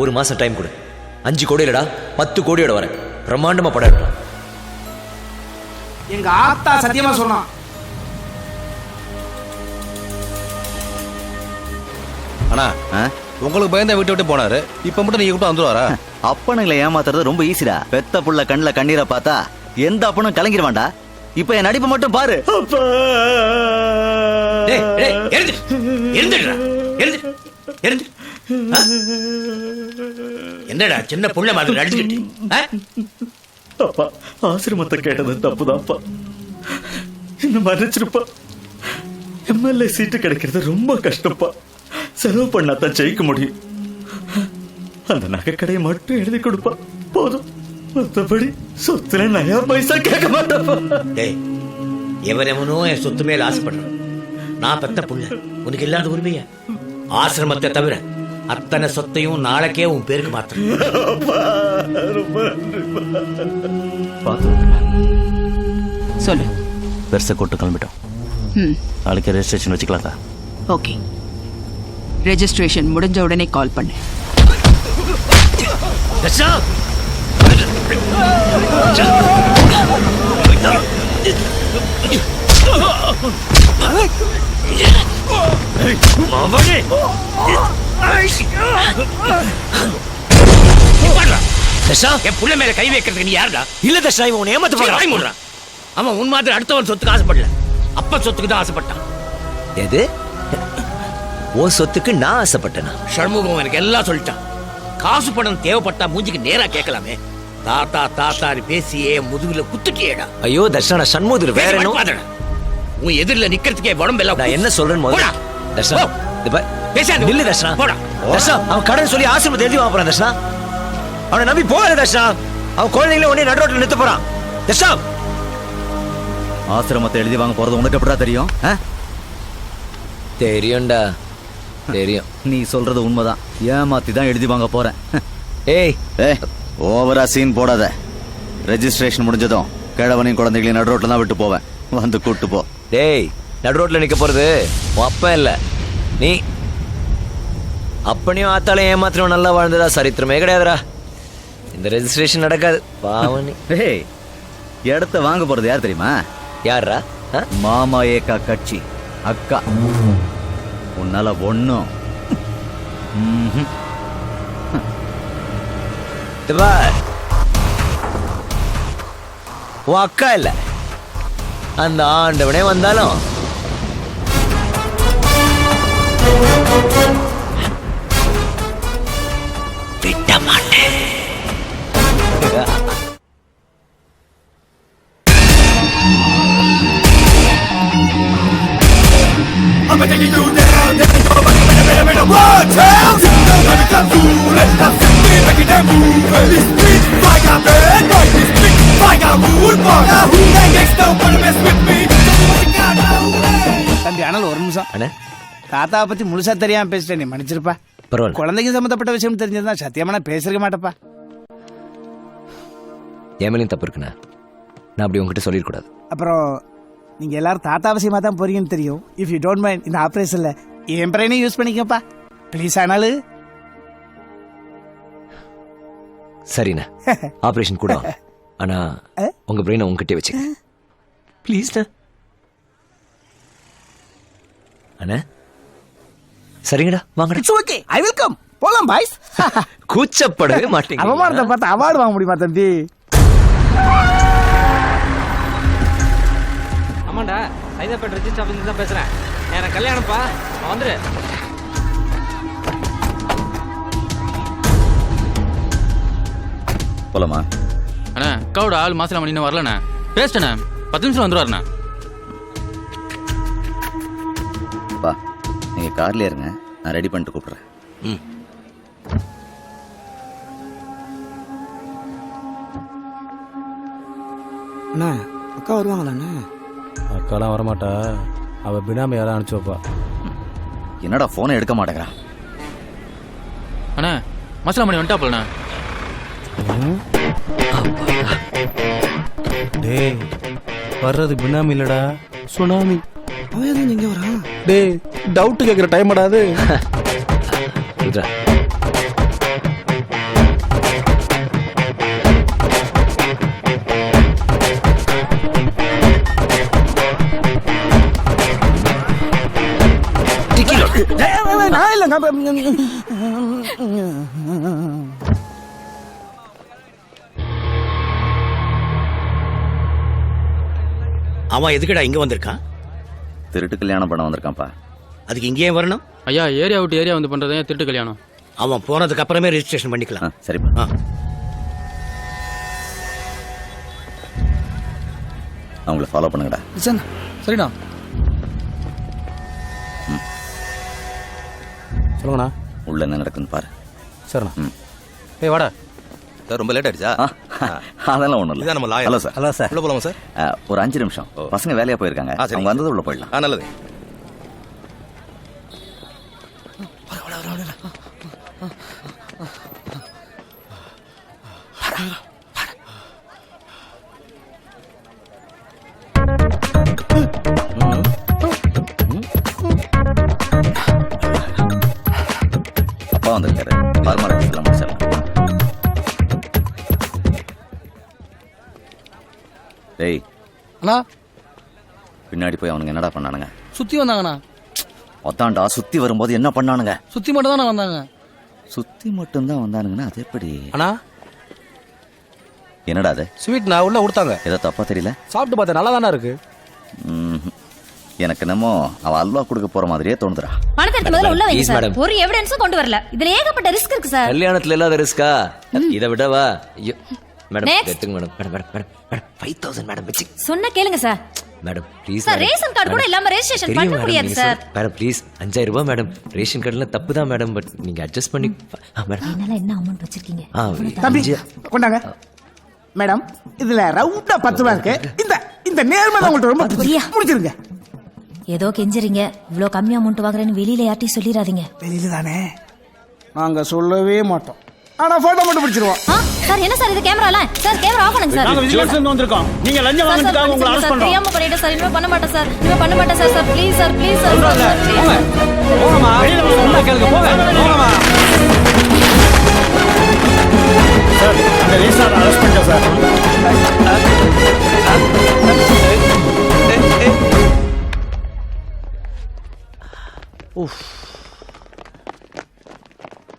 ஒரு மாசம் டைம் கொடு. அஞ்சு கோடி இல்லடா பத்து கோடியோட வரேன். பிரம்மாண்டமா படம் எடுக்கலாம். எங்க ஆத்தா சத்தியமா சொன்னான். அண்ணா? உங்களுக்கு பயந்தா விட்டு விட்டு போனாரு. இப்ப மட்டும் நீங்க கூப்பிட்டு வந்துருவாரா? அப்பனுங்களை ஏமாத்துறது ரொம்ப ஈஸிடா பெத்த புள்ள கண்ணுல கண்ணீரை பார்த்தா எந்த அப்பனும் கலங்கிடுவான்டா இப்ப என் நடிப்பை மட்டும் பாரு. எழுந்துடுறா எழுந்து எழுந்து ஆ? என்னடா சின்ன புள்ள மாதிரி அடிச்சுக்கிட்டு? அப்பா ஆசிரமத்தை கேட்டது தப்புதான்ப்பா. என்ன மன்னிச்சிருப்பா. எம்எல்ஏ சீட்டு கிடைக்கிறது ரொம்ப கஷ்டப்பா. செலவு பண்ணாதான் ஜெயிக்க முடியும். அந்த நகைக்கடையை மட்டும் எழுதி கொடுப்பா. போதும். மற்றபடி சொத்துல நயா பைசா கேட்க மாட்டப்பா. டேய் எவனோ என் சொத்து மேல ஆசைப்படுறான். நான் பெத்த புள்ள. உனக்கு இல்லாத உரிமையா? ஆசிரமத்தை தவிர அத்தனை சொத்தையும் நாளைக்கே உன் பேருக்கு மாத்திரம் சொல்லு. பெருசை கொட்டு கிளம்பிட்டோம். ம். நாளைக்கு ரெஜிஸ்ட்ரேஷன் வச்சுக்கலாம்க்கா ஓகே. ரெஜிஸ்ட்ரேஷன் முடிஞ்ச உடனே கால் பண்ணு. தர்ஷா! தர்ஷா, என் புள்ள மேல கை வைக்கிறதுக்கு நீ யாருடா? இல்ல தர்ஷா இவன் உன்னை ஏமாத்த போறான். மூடுறான். அவன் உன் மாதிரி அடுத்தவன் சொத்துக்கு ஆசைப்படல. அப்ப சொத்துக்கு தான் ஆசைப்பட்டான். எது? உன் சொத்துக்கு நான் ஆசைப்பட்டேனா? சண்முகம் எனக்கு எல்லாம் சொல்லிட்டான். காசு பணம் தேவைப்பட்டா மூஞ்சிக்கு நேரா கேட்கலாமே. தாத்தா தாத்தான்னு பேசியே முதுகுல குத்துட்டியேடா. ஐயோ தர்ஷா நான் சண்முகத்தில் வேற என்ன. உன் எதிரில நிக்கிறதுக்கே உடம்பெல்லாம் நான் என்ன சொல்றேன்னு முதல்ல போடா. பேசாத. நில்லு தர்ஷா போடா. தர்ஷா அவன் கடன் சொல்லி ஆசிரமத்தை எழுதி வாங்க போறான் தர்ஷா அவனை நம்பி போகாத தர்ஷா அவன் குழந்தைங்கள உடனே நடுரோட்டில் நிறுத்த போறான். தர்ஷா. ஆசிரமத்தை எழுதி வாங்க போறது உனக்கு எப்படா தெரியும்? ஆ? தெரியும்டா. தெரியும். நீ சொல்றது உண்மைதான். ஏமாத்தி தான் எழுதி வாங்க போறேன். ஏய். ஏ ஓவரா சீன் போடாத. ரெஜிஸ்ட்ரேஷன் முடிஞ்சதும் கிழவனையும் குழந்தைகளையும் நடு ரோட்ல தான் விட்டு போவேன். வந்து கூட்டு போ. டேய் நடு ரோட்ல நிக்க போறது உன் அப்பா இல்ல. நீ அப்பனையும் ஆத்தாலையும் ஏமாத்திரம் நல்லா வாழ்ந்ததா? சரித்திரமே கிடையாதுடா. இந்த ரெஜிஸ்ட்ரேஷன் நடக்காது. பாவனி ஏய் இடத்த வாங்க போறது யார் தெரியுமா? யாரா? மாமா ஏக்கா கட்சி அக்கா. உன்னால பார். உன் அக்கா இல்ல. அந்த ஆண்டவனே வந்தாலும். ஆனால் ஒரு நிமிஷம். அண்ணே. தாத்தாவை பத்தி முழுசா தெரியாம பேசிட்டேன் நீ மன்னிச்சிருப்பா. பரவாயில்ல. குழந்தைக்கு சம்மந்தப்பட்ட விஷயம் தெரிஞ்சதுன்னா சத்தியமா நான் பேசிருக்க மாட்டேப்பா. என் மேலேயும் தப்பு இருக்குண்ணே. நான் அப்படி உங்ககிட்ட சொல்லிடக்கூடாது அப்புறம் நீங்க எல்லாரும் தாத்தா அவசியமா தான் போறீங்கன்னு தெரியும். இஃப் யூ டோன்ட் மைண்ட் இந்த ஆபரேஷன்ல என் பிரெயினையும் யூஸ் பண்ணிக்கப்பா. ப்ளீஸ் ஆனாலும் சரிண்ணே. ஆபரேஷன் கூட ஆனா உங்க பிரெயினை உங்ககிட்டே வச்சுக்க ப்ளீஸ்ண்ணே அண்ணே. சரிங்கடா வாங்கடா. It's okay I will come போலாம் பாய்ஸ் கூச்சப்படவே மாட்டீங்க. அவமானத்தை பார்த்து அவார்டு வாங்க முடியுமா தம்பி? ஆமாண்டா சைதாப்பேட் ரெஜிஸ்டர் ஆஃபீஸ் தான் பேசுறேன். எனக்கு கல்யாணம்ப்பா. நான் வந்துரு. போலாமா? அண்ணா அக்காவோட ஆள் மாசம் மணி இன்னும் வரலண்ணே. பேசிட்டேண்ணே. பத்து நிமிஷம் வந்துருவாருண்ணே. கார்ல இருங்க நான் ரெடி பண்ணிட்டு கூப்பிடுறேன். அண்ணா அக்கா வருவாங்களாண்ணா அக்காலாம் வரமாட்டா. அவ பினாமி யாரும் அனுப்பிச்சு வைப்பா. என்னடா போனை எடுக்க மாட்டேங்கிறான் அண்ணா மசாலா மணி வந்துட்டாப்புலண்ணே டேய் வர்றது பினாமி இல்லடா. சுனாமி. அவன் எங்க வரான்? டேய் டவுட் கேட்குற டைம் அடாது நான் இல்லைங்க அவன் எதுக்குடா இங்க வந்திருக்கான்? திருட்டு கல்யாணம் பண்ண வந்திருக்கான்ப்பா. அதுக்கு இங்கேயே வரணும்? ஐயா ஏரியா விட்டு ஏரியா வந்து பண்றதே திருட்டு கல்யாணம்? அவன் போனதுக்கு அப்புறமே ரெஜிஸ்ட்ரேஷன் பண்ணிக்கலாம். சரிப்பா ஆ. அவங்கள ஃபாலோ பண்ணுங்கடா. சரிண்ணா. சொல்லுங்கண்ணா. உள்ள என்ன நடக்குன்னு பாரு. சரிண்ணா. ம். ஏய் வாடா. சார் ரொம்ப லேட் ஆயிடுச்சா? அதெல்லாம் நம்ம இல்லை. lawyer. Hello sir hello sir உள்ள போலாமா சார் ஒரு அஞ்சு நிமிஷம். பசங்க வேலையா போயிருக்காங்க. அவங்க வந்தது உள்ள போயிடலாம். ஆ நல்லது. அண்ணா பின்னாடி போய் அவனுங்க என்னடா பண்ணானுங்க? சுத்தி வந்தாங்கண்ணா. ஒத்தாண்டா சுத்தி வரும்போது என்ன பண்ணானுங்க? சுத்தி மட்டும் தானே வந்தாங்க. சுத்தி மட்டும்தான் வந்தானுங்கன்னா அது எப்படி? அண்ணா. என்னடா அது? ஸ்வீட் நான் உள்ள கொடுத்தாங்க ஏதோ தப்பா தெரியல. சாப்பிட்டு பார்த்தேன் நல்லா தானே இருக்கு. எனக்கு என்னமோ அவ அல்வா கொடுக்க போற மாதிரியே தோணுதுடா. பணத்தை முதல்ல உள்ள வைங்க சார். ஒரு எவிடன்ஸும் கொண்டு வரல. இதுல ஏகப்பட்ட ரிஸ்க் இருக்கு சார். கல்யாணத்துல இல்லாத ரிஸ்கா இதை விடவா? ஐயோ. Madam Next. எடுத்துங்க madam madam madam madam madam five thousand madam வச்சு. சொன்ன கேளுங்க sir madam please sir ration card கூட இல்லாம ரெஜிஸ்ட்ரேஷன் பண்ண முடியாது சார் மேடம் ப்ளீஸ் அஞ்சாயிரம் ரூபாய் மேடம் ரேஷன் கார்டுல தப்பு தான் மேடம் பட் நீங்க அட்ஜஸ்ட் பண்ணி மேடம் என்னால என்ன அமௌண்ட் வச்சிருக்கீங்க? ஆ தம்பி அஞ்சு- கொண்டாங்க. மேடம் இதுல ரவுண்டா பத்து ரூபா இருக்கு. இந்த இந்த நேர்மை தான் உங்கள்ட்ட ரொம்ப புரியா? முடிச்சிருங்க. ஏதோ கெஞ்சுறீங்க. இவ்ளோ கம்மி அமௌண்ட் வாங்குறேன்னு வெளியில யார்ட்டையும் சொல்லிடாதீங்க. வெளியில தானே நாங்க சொல்லவே மாட்டோம். ஆனா போட்டோ மட்டும் பிடிச்சிருவோம். சார் என்ன சார் இது கேமரால சார் கேமரா ஆஃப் பண்ணுங்க சார். விஜிலன்ஸ் வந்திருக்கோம். நீங்க லஞ்சம் சார், சார், மன்னிச்சிடுங்க சார், தெரியாம பண்ணிட்டேன் சார் இனிமே பண்ண மாட்டேன் சார். இனிமே பண்ண மாட்டேன் sir sir please sir please sir sir, sir, please. போங்கம்மா. சொன்னா கேளுங்க. போங்க. போங்கம்மா. அந்த ரீசார் அரெஸ்ட் பண்ணிட்டேன் சார்.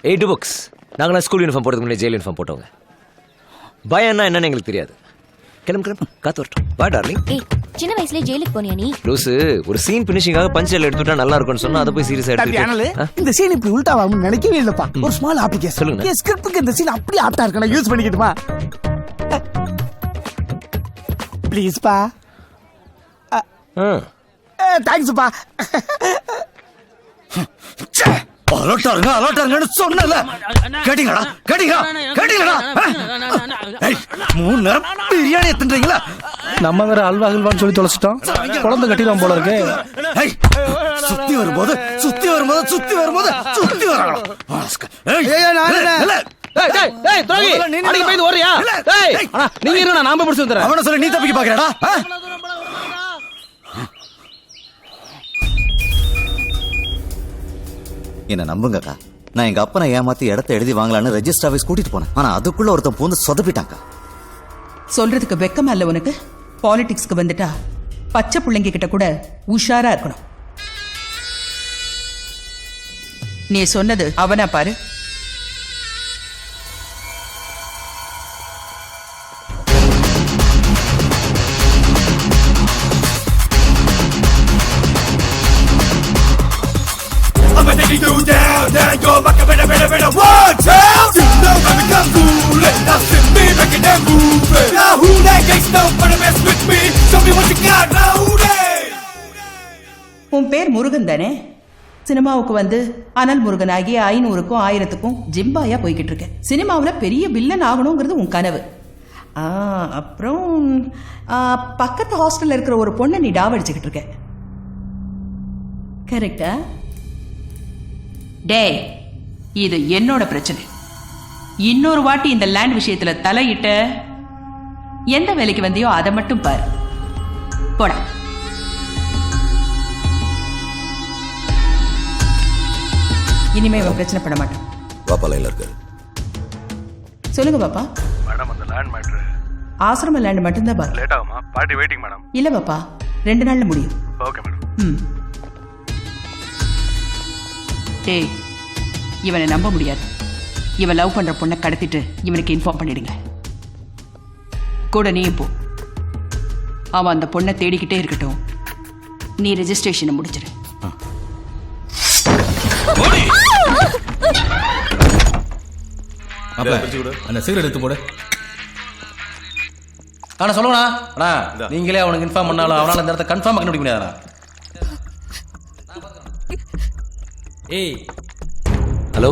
எயிட் புக்ஸ் நாங்களாம் ஸ்கூல் யூனிஃபார்ம் போடுறதுக்கு முன்னாடி ஜெயில் யூனிஃபார்ம் போட்டவங்க. பயம்னா என்னன்னு எங்களுக்கு தெரியாது. கிளம்பு கிளம்பு காத்து வரட்டும். பா டார்லிங் ஏய் சின்ன வயசுல ஜெயிலுக்கு போனியா நீ? லூசு ஒரு சீன் பினிஷிங்காக பஞ்சல் எடுத்துட்டா நல்லா இருக்கும்னு சொன்னா அதை போய் சீரியஸா எடுத்துட்டு. இந்த சீன் இப்படி உல்டா ஆகும்னு நினைக்கவே இல்லப்பா. ஒரு ஸ்மால் அப்ளிகேஷன் சொல்லுங்க. என் ஸ்கிரிப்டுக்கு இந்த சீன் அப்படியே ஆப்டா இருக்கு. நான் யூஸ் பண்ணிக்கிட்டுமா? ப்ளீஸ் பா. ஆ தேங்க்ஸ்ப்பா அலட்டாருங்க அலட்டாருங்கன்னு சொன்னல கேட்டீங்களா கேட்டீங்களா கேட்டீங்களா மூணு நேரம் பிரியாணி தின்றீங்களா நம்ம வேற அல்வா அல்வான்னு சொல்லி தொலைச்சிட்டோம் குழந்தை கட்டிடுவோம் போல இருக்கு சுத்தி வரும்போது சுத்தி வரும்போது சுத்தி வரும்போது சுத்தி அண்ணா நீங்க இருங்க நான் போய் பிடிச்சு வந்துறேன் அவன சொல்லி நீ தப்பிக்க பாக்குறடா என்ன நம்புங்கக்கா? நான் எங்க அப்பனை ஏமாத்தி இடத்த எழுதி வாங்கலான்னு ரெஜிஸ்டர் ஆஃபீஸ் கூட்டிட்டு போனேன். ஆனா அதுக்குள்ள ஒருத்தன் பூந்து சொதப்பிட்டாங்க சொல்றதுக்கு வெக்கமா இல்ல உனக்கு? பாலிடிக்ஸ்க்கு வந்துட்டா பச்சை பிள்ளைங்க கிட்ட கூட உஷாரா இருக்கணும். நீ சொன்னது அவனா பாரு. உன் பேர் முருகன் தானே? சினிமாவுக்கு வந்து அனல் முருகன் ஆகி ஐநூறுக்கும் ஆயிரத்துக்கும் ஜிம்பாயா போய்கிட்டு இருக்க சினிமாவில் பெரிய வில்லன் ஆகணுங்கிறது உன் கனவு. ஆ, அப்புறம் பக்கத்து ஹாஸ்டலில் இருக்கிற ஒரு பொண்ணை நீ டாவடிச்சுக்கிட்டு இருக்க. கரெக்டா டே இது என்னோட பிரச்சனை. இன்னொரு வாட்டி இந்த லேண்ட் விஷயத்துல தலையிட்ட எந்த வேலைக்கு வந்தியோ அதை மட்டும் பாரு. போடா. இனிமே இவன் பிரச்சனை பண்ண மாட்டான் வாப்பாலையில் இருக்கு. சொல்லுங்க பாப்பா. மேடம் அந்த லேண்ட் மேட்ரு ஆசிரம லேண்ட் மட்டும்தான் பாரு. லேட் ஆகுமா? பார்ட்டி வெயிட்டிங் மேடம் இல்ல பாப்பா ரெண்டு நாள்ல முடியும். ஓகே மேடம் ம். ஏய் இவனை நம்ப முடியாது. இவன் லவ் பண்ற பொண்ணை கடத்திட்டு இவனுக்கு இன்ஃபார்ம் பண்ணிடுங்க. கூட நீயும் போ. அவன் அந்த பொண்ணை தேடிக்கிட்டே இருக்கட்டும். நீ ரெஜிஸ்ட்ரேஷனை முடிச்சிரு. அந்த சிகரெட் எடுத்து போடு. அண்ணா சொல்லுங்கண்ணா. அண்ணா நீங்களே அவனுக்கு இன்ஃபார்ம் பண்ணாலும் அவனால இந்த இடத்த கன்ஃபார்ம் கண்டுபிடிக்க முடியாதுண்ணா. ஏய். ஹலோ?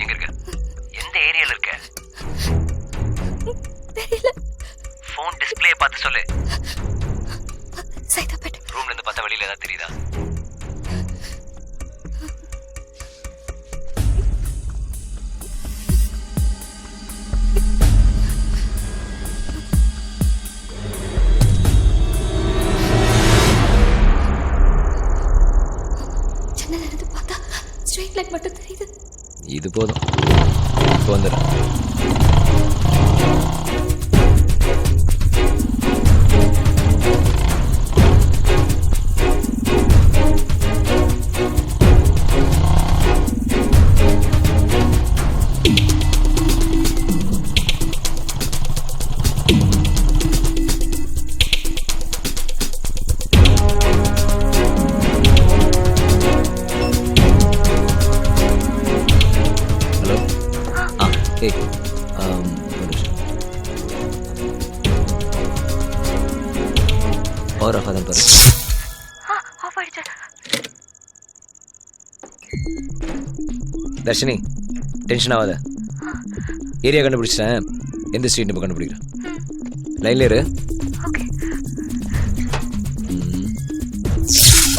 எங்க இருக்க? எந்த ஏரியால இருக்க? ஃபோன் டிஸ்ப்ளே பார்த்து சொல்லு. சைதாப்பேட்டை. ரூம்ல இருந்து பார்த்தா வெளியில ஏதாவது தெரியுதா? போதும். இப்போ வந்துடும் தர்ஷினி டென்ஷன் ஆகாத. ஏரியா கண்டுபிடிச்சிட்டேன். எந்த ஸ்ட்ரீட் இப்போ கண்டுபிடிக்கிறேன் லைன்ல இரு.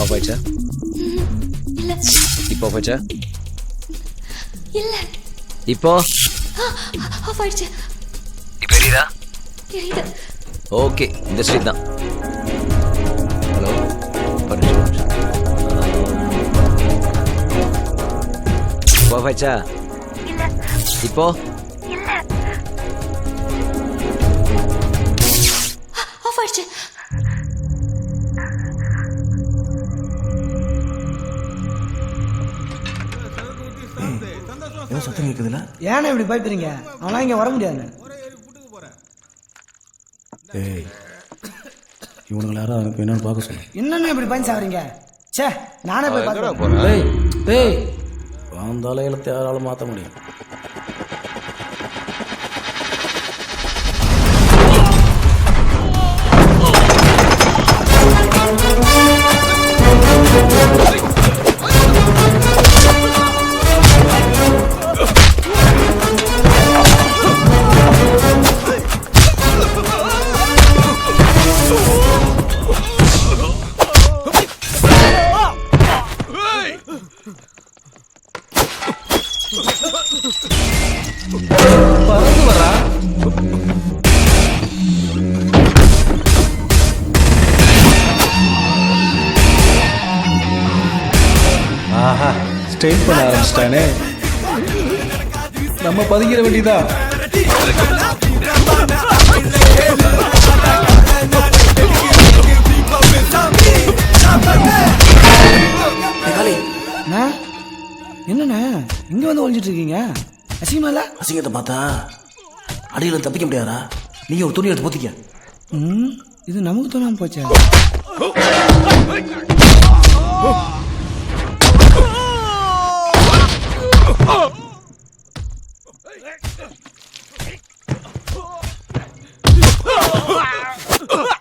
ஆஃப் ஆயிடுச்சா? இப்போ ஆஃப் ஆயிடுச்சா? இல்ல. இப்போ? ஆஃப் ஆயிடுச்சு. இப்போ தெரியுது ஓகே இந்த ஸ்ட்ரீட் தான். ஹலோ ஒரு நிமிஷம். இப்போ? ஆஃப் ஆயிடுச்சா. ஏன்னா இப்படி பயப்படுறீங்க? அவனா இங்க வர முடியாது. ஏய் இவனுங்களை யாரும் என்னன்னு பார்க்க சொல்லு. என்னன்னு இப்படி பயந்து சாவறீங்க? ச்சே நானே போய் பார்த்து டேய் டேய் அந்த அலைகளை யாராலும் மாற்ற முடியும். நம்ம பதுங்கிற வேண்டியதா என்னண்ணே இங்க வந்து ஒழிஞ்சிட்டு இருக்கீங்க? அசிங்கமா இல்ல? அசிங்கத்தை பார்த்தா அடியில் தப்பிக்க முடியாதா? நீ ஒரு துணி எடுத்து போத்திக்க. ம், இது நமக்கு தோணாம போச்சே. Ah!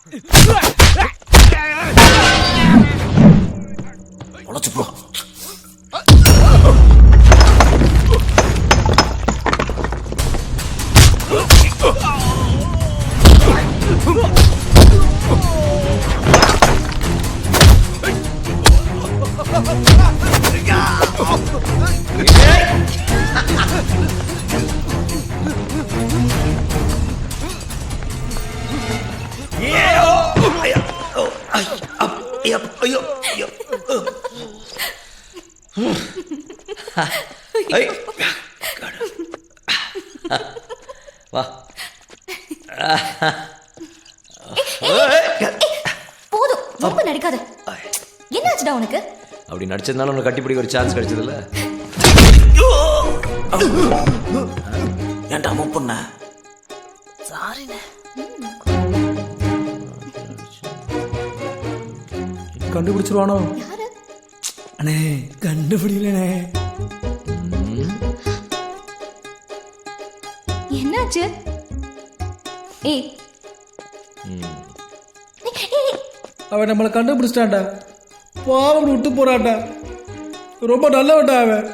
நடிச்சதுனால உனக்கு கட்டிப்பிடிக்க ஒரு சான்ஸ் கிடைச்சதுல்ல. ஏன்டா மூப்புண்ண கண்டுபிடிச்சிருவானோ? அண்ணே கண்டுபிடிக்கலண்ணே. என்னாச்சு? ஏய். அவன் நம்மளை கண்டுபிடிச்சிட்டான்டா. பாவம் விட்டு போறான்டா. ரொம்ப நல்லவட்டா அவன்.